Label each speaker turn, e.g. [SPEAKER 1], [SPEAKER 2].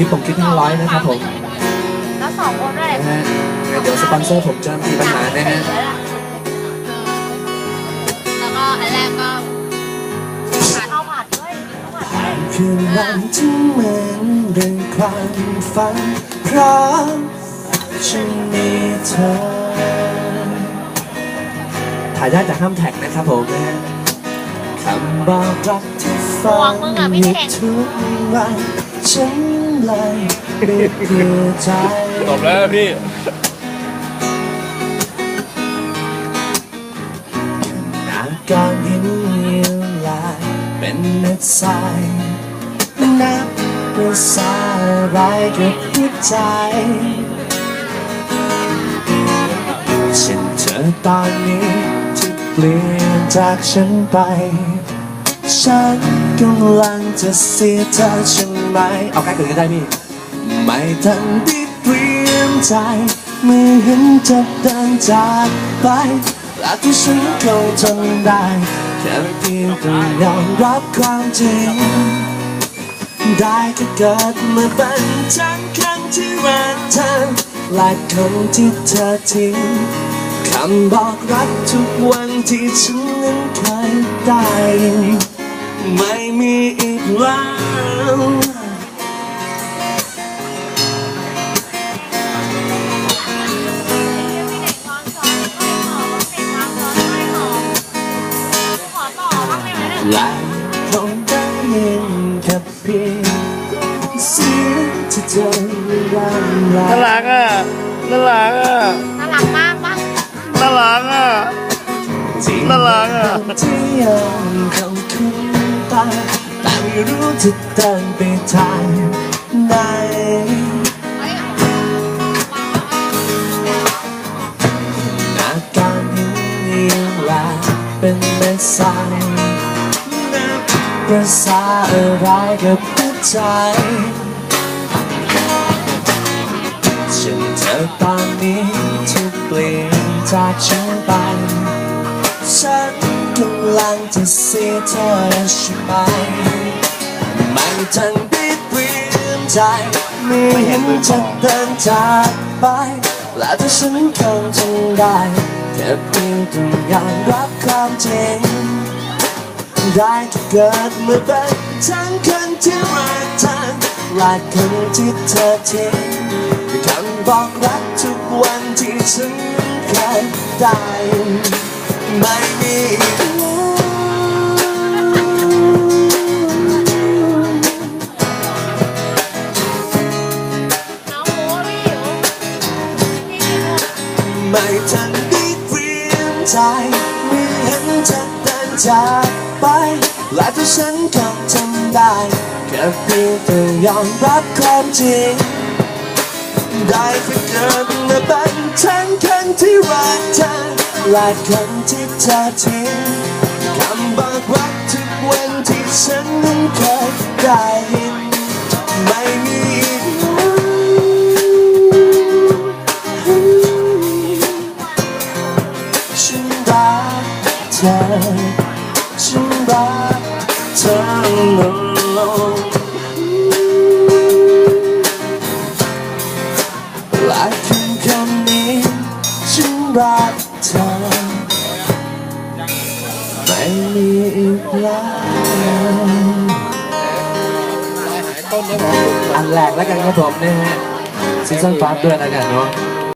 [SPEAKER 1] คลิปผมคลิปทั้งร้อยนะครับผม
[SPEAKER 2] แล้วสองคนด้วย
[SPEAKER 1] นะฮะเดี๋ยวสปอนเซอร์ผมจะมีปัญหานะฮะ
[SPEAKER 2] แล้วก็อันแรกก็ผัดข้าวผัดด้วยข้าวผัดด้วย
[SPEAKER 1] คืนวันที่เหมือนเรื่องความฝันเพราะฉันมีเธอถ่ายได้แต่ห้ามแท็กนะครับผมนะฮะคำบอกรักที่ฟังอยู่ทุกวันฉัน เลยไม่เพื่อใจ
[SPEAKER 3] จบแล้วพี่
[SPEAKER 1] อาการเห็นเยียวลายเป็นเม็ดทรายนับภาษาอะไรกับหัวใจฉันเธอตอนนี้ที่เปลี่ยนจากฉันไป ฉันกำลังจะเสียเธอใช่ไหม เอาใกล้กว่านี้ได้พี่ ไม่ทันได้เตรียมใจเมื่อเห็นจะเดินจากไปและที่ฉันคงทนได้ แค่เพียงต้องยอมรับความจริง ได้แค่เกิดมาเป็นฉันครั้งที่รักเธอและคนที่เธอทิ้งคำบอกรักทุกวันที่ฉันนั้นเคยได้ ไม่มีอีกแล้วและคงได้ยินแค่เพียงเสียงที่เธอร่ำลา
[SPEAKER 3] น่ารักอะน่ารักอะ
[SPEAKER 2] น่ารักมากปะ
[SPEAKER 3] น่ารักอะ
[SPEAKER 1] ที่
[SPEAKER 3] น่ารักอะ
[SPEAKER 1] ที่ยังคงคุ้นตาแต่ไม่รู้จะเดินไปทางไหนอาการยังเยียวลาเป็นแม่สายนับประสาอะไรกับหัวใจ ลังจะเสียเธอใช่ไหมไม่ทันได้เตรียมใจไม่เห็นจะเดินจากไป และถ้าฉันคงทนได้แค่เพียงต้องยอมรับความจริงได้แค่เกิดมาเป็นทั้งคนที่รักเธอและคนที่เธอทิ้งคำบอกรักทุกวันที่ฉันเคยได้ยินไม่มี ไม่ทันได้เตรียมใจเมื่อเห็นเธอเดินจากไปและถ้าฉันคงทำได้แค่เพียงแต่ยอมรับความจริงได้แค่เกิดมาเป็นทั้งคนที่รักเธอและคนที่เธอทิ้งคำบอกรักทุกวันที่ฉัน เธอลงและคำคำนี้ฉันรักเธอไม่มีอีกแล้วอันแรกแล้วกันครับผมนะฮะซีซั่นฟาร์ด้วยแล้วกันเนาะ